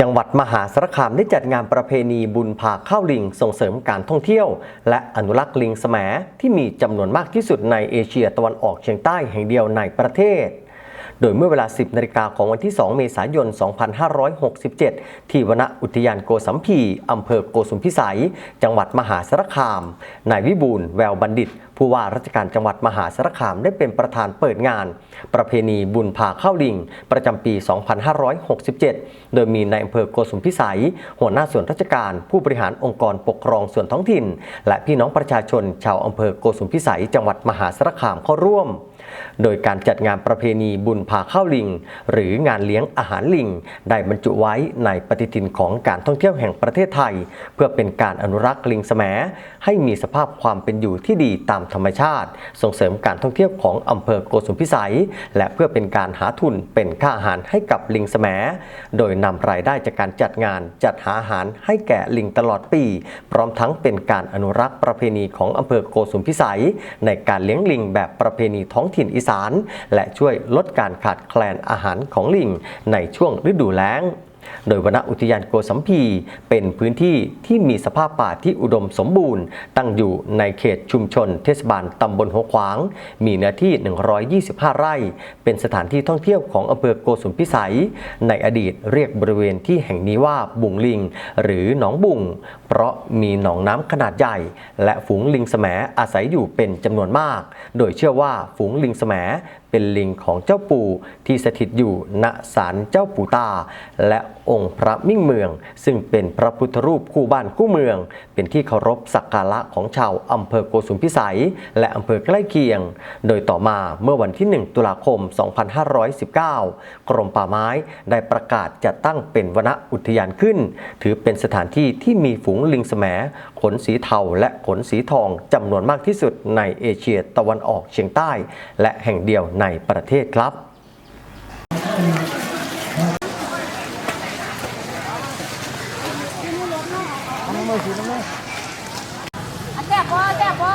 จังหวัดมหาสารคามได้จัดงานประเพณีบุญผาข้าวลิงส่งเสริมการท่องเที่ยว และอนุรักษ์ลิงแสมที่มีจำนวนมากที่สุดในเอเชียตะวันออกเฉียงใต้แห่งเดียวในประเทศ โดยเมื่อเวลา 10นาฬิกาของวันที่ 2 เมษายน 2567 ที่วนอุทยานโกสัมพีอำเภอโกสุมพิสัย จังหวัดมหาสารคาม นายวิบูลแววบัณฑิต ผู้ว่าราชการจังหวัดมหาสารคามได้เป็นประธานเปิดงาน ประเพณีบุญพาข้าวลิง ประจำปี 2567 โดยมีนายอำเภอโกสุมพิสัย หัวหน้าส่วนราชการผู้บริหารองค์กรปกครองส่วนท้องถิ่น และพี่น้องประชาชนชาวอำเภอโกสุมพิสัย จังหวัดมหาสารคามเข้าร่วม โดยการจัดงานประเพณีบุญพาข้าวลิง หรืองานเลี้ยงอาหารลิง ได้บรรจุไว้ในปฏิทินของการท่องเที่ยวแห่งประเทศไทย เพื่อเป็นการอนุรักษ์ลิงแสมให้มีสภาพความเป็นอยู่ที่ดีตามธรรมชาติ ส่งเสริมการท่องเที่ยวของอำเภอโกสุมพิสัย และเพื่อเป็นการหาทุนเป็นค่าอาหารให้กับลิงแสมโดยนำรายได้จากการจัดงานจัดหาอาหารให้แก่ลิงตลอดปี พร้อมทั้งเป็นการอนุรักษ์ประเพณีของอำเภอโกสุมพิสัย ในการเลี้ยงลิงแบบประเพณีท้องถิ่นอีสาน และช่วยลดการขาดแคลนอาหารของลิงในช่วงฤดูแล้ง โดยวนอุทยานโกสัมพีเป็นพื้นที่ที่มีสภาพป่าที่อุดมสมบูรณ์ ตั้งอยู่ในเขตชุมชน เทศบาลตำบลหัวขวาง มีเนื้อที่ 125 ไร่ เป็นสถานที่ท่องเที่ยวของอำเภอโกสุมพิสัย ในอดีตเรียกบริเวณที่แห่งนี้ว่าบุงลิง หรือหนองบุง เพราะมีหนองน้ำขนาดใหญ่ และฝูงลิงแสมอาศัยอยู่เป็นจำนวนมาก โดยเชื่อว่าฝูงลิงแสมเป็นลิงของเจ้าปู่ที่สถิตอยู่ณศาลเจ้าปู่ตา และองค์พระมิ่งเมือง ซึ่งเป็นพระพุทธรูปคู่บ้านคู่เมือง เป็นที่เคารพสักการะของชาวอำเภอโกสุมพิสัย และอำเภอใกล้เคียง โดยต่อมาเมื่อวันที่ 1 ตุลาคม 2519 กรมป่าไม้ได้ประกาศจัดตั้งเป็นวนอุทยานขึ้น ถือเป็นสถานที่ที่มีฝูงลิงแสมขนสีเทาและขนสีทองจำนวนมากที่สุดในเอเชียตะวันออกเฉียงใต้ และแห่งเดียวในประเทศครับ อะแซ่บบ่แซ่บบ่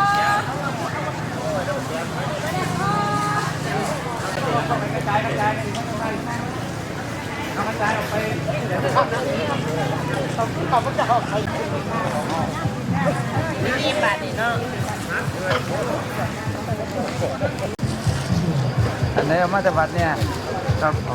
นี่บาทนี่เนาะอันไหนเอามาจากวัดเนี่ยครับ